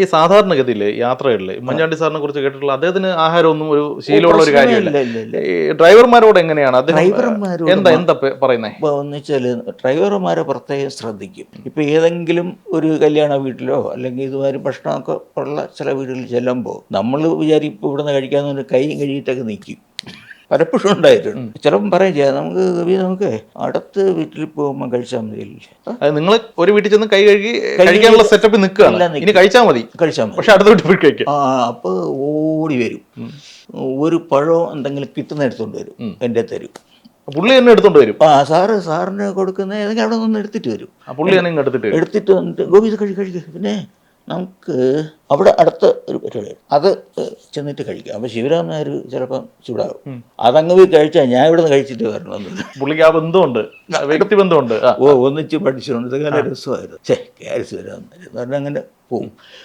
ഈ സാധാരണഗതിയിൽ യാത്രകളിൽ ഉമ്മൻചാണ്ടി സാറിനെ കുറിച്ച് കേട്ടിട്ടുള്ള അദ്ദേഹത്തിന് ആഹാരമൊന്നും ഒരു ശീലമുള്ള ഒരു കാര്യമില്ല. ഡ്രൈവർമാരോട് എങ്ങനെയാണ് ഡ്രൈവർമാരോട് എന്താ എന്താ പറയുന്നത് പറയുന്നേ? ഇപ്പോൾ ഡ്രൈവർമാരെ പ്രത്യേകം ശ്രദ്ധിക്കും. ഇപ്പൊ ഏതെങ്കിലും ഒരു കല്യാണ വീട്ടിലോ അല്ലെങ്കിൽ ഇതുമാതിരി ഭക്ഷണമൊക്കെ ഉള്ള ചില വീടുകളിൽ ചെല്ലുമ്പോൾ നമ്മൾ വിചാരിക്കും ഇവിടുന്ന് കഴിക്കാമെന്ന് കൈ കഴിയിട്ടൊക്കെ നിൽക്കും പലപ്പോഴും ഉണ്ടായിട്ടുണ്ട്. ചിലപ്പം പറയും ചെയ്യാം. നമുക്ക് കവി നമുക്ക് അടുത്ത വീട്ടിൽ പോകുമ്പോൾ കഴിച്ചാൽ മതിയല്ലേ അത് നിങ്ങൾ ഒരു വീട്ടിൽ ചെന്ന് കൈ കഴുകി കഴിക്കാനുള്ള സെറ്റപ്പ് നിൽക്കുകയാണ്. ഇനി കഴിച്ചാൽ മതി. കഴിച്ചാൽ മതി. പക്ഷെ അടുത്ത വീട്ടിൽ പോയി കഴിക്കാം. ആ അപ്പോൾ ഓടി വരും. ഒരു പഴം എന്തെങ്കിലും കിട്ടുന്ന എടുത്തുകൊണ്ട് വരും. എന്റെ തരും. പുള്ളി തന്നെ എടുത്തോണ്ട് വരും. ആ സാറ് സാറിന് കൊടുക്കുന്ന ഏതെങ്കിലും അവിടെ നിന്ന് എടുത്തിട്ട് വരും. പുള്ളി തന്നെ എടുത്തിട്ട് എടുത്തിട്ട് വന്നിട്ട് ഗോപി ഇത് കഴിക്കുക പിന്നെ നമുക്ക് അവിടെ അടുത്ത ഒരു പരിപാടി. അത് ചെന്നിട്ട് കഴിക്കാം. അപ്പോൾ ശിവരാമൻ നായർ ചിലപ്പം ചൂടാകും. അതങ്ങ് പോയി കഴിച്ചാൽ ഞാൻ ഇവിടെ നിന്ന് കഴിച്ചിട്ട് വരണം പുള്ളിക്ക് ആ ബന്ധമുണ്ട് വ്യക്തി ബന്ധമുണ്ട് ഓ ഒന്നിച്ച് ഇത് നല്ല രസമായിരുന്നു. ഛേ നായർ എന്ന് പറഞ്ഞാൽ അങ്ങനെ പോവും.